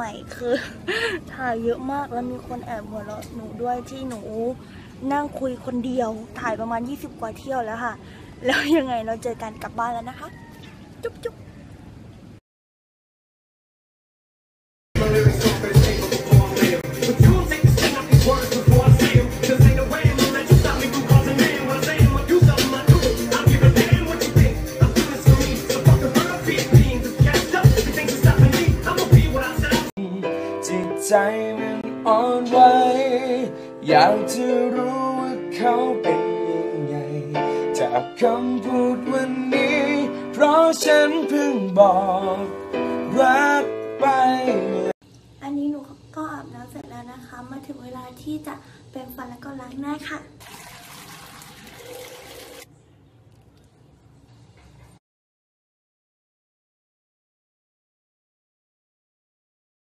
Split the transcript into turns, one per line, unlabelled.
หม่คือถ่ายเยอะมากแล้วมีคนแอบหัวเราะหนูด้วยที่หนูนั่งคุยคนเดียว ถ่ายประมาณ 20 กว่าเที่ยวแล้วค่ะ แล้วยังไงเราเจอกันกลับบ้านแล้วนะคะ จุ๊บจุ๊บ
ใจมันอ่อนไหวอยากจะรู้ว่าเขาเป็นยังไง จากคำพูดวันนี้ เพราะฉันเพิ่งบอกรักไป
อันนี้หนูก็อาบน้ำเสร็จแล้วนะคะ มาถึงเวลาที่จะเป็นฟันแล้วก็ล้างหน้าค่ะ